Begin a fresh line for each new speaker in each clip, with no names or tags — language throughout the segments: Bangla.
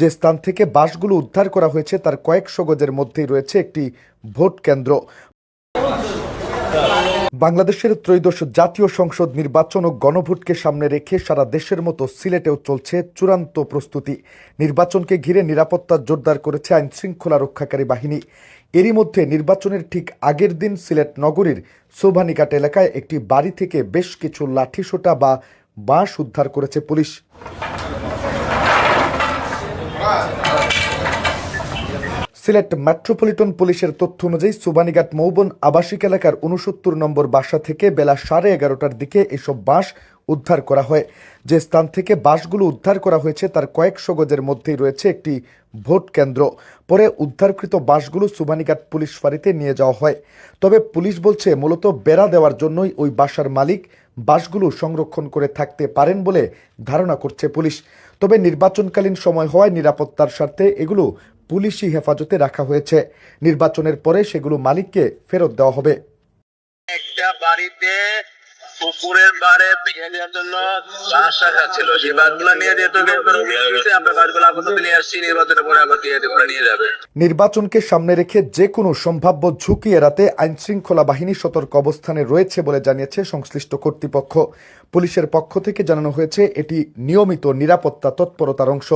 যে স্থান থেকে বাসগুলো উদ্ধার করা হয়েছে, তার কয়েকশো গজের মধ্যেই রয়েছে একটি ভোট কেন্দ্র। বাংলাদেশের ত্রয়োদশ জাতীয় সংসদ নির্বাচন ও গণভোটকে সামনে রেখে সারা দেশের মতো সিলেটেও চলছে চূড়ান্ত প্রস্তুতি। নির্বাচনকে ঘিরে নিরাপত্তা জোরদার করেছে আইন শৃঙ্খলা রক্ষাকারী বাহিনী। এরই মধ্যে নির্বাচনের ঠিক আগের দিন সিলেট নগরীর সোভানিঘাট এলাকায় একটি বাড়ি থেকে বেশ কিছু লাঠিসোটা বা বাঁশ উদ্ধার করেছে পুলিশ। Five. সিলেট মেট্রোপলিটন পুলিশের তথ্য অনুযায়ী সুবানিঘাট মৌবন আবাসিক এলাকার উনসত্তর নম্বর বাসা থেকে বেলা সাড়ে এগারোটার দিকে এসব বাঁশ উদ্ধার করা হয়। যে স্থান থেকে বাসগুলো উদ্ধার করা হয়েছে তার কয়েকশো গজের মধ্যেই রয়েছে একটি ভোট কেন্দ্র। পরে উদ্ধারকৃত বাসগুলো সুবানিঘাট পুলিশ ফাঁড়িতে নিয়ে যাওয়া হয়। তবে পুলিশ বলছে, মূলত বেড়া দেওয়ার জন্যই ওই বাসার মালিক বাসগুলো সংরক্ষণ করে থাকতে পারেন বলে ধারণা করছে পুলিশ। তবে নির্বাচনকালীন সময় হওয়ায় নিরাপত্তার স্বার্থে এগুলো পুলিশি হেফাজতে রাখা হয়েছে। নির্বাচনের পরে সেগুলো মালিককে ফেরত দেওয়া হবে।
একটা বাড়িতে পুকুরের বারে ছিল নিয়ে
নির্বাচনকে সামনে রেখে যে কোনো সম্ভাব্য ঝুঁকি এড়াতে আইনশৃঙ্খলা বাহিনী সতর্ক অবস্থানে রয়েছে বলে জানিয়েছে সংশ্লিষ্ট কর্তৃপক্ষ। পুলিশের পক্ষ থেকে জানানো হয়েছে, এটি নিয়মিত নিরাপত্তা তৎপরতার অংশ।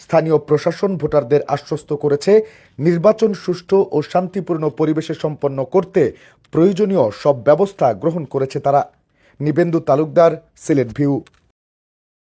স্থানীয় প্রশাসন ভোটারদের আশ্বস্ত করেছে, নির্বাচন সুষ্ঠু ও শান্তিপূর্ণ পরিবেশে সম্পন্ন করতে প্রয়োজনীয় সব ব্যবস্থা গ্রহণ করেছে তারা। নিবেন্দু তালুকদার সিলেট ভিউ।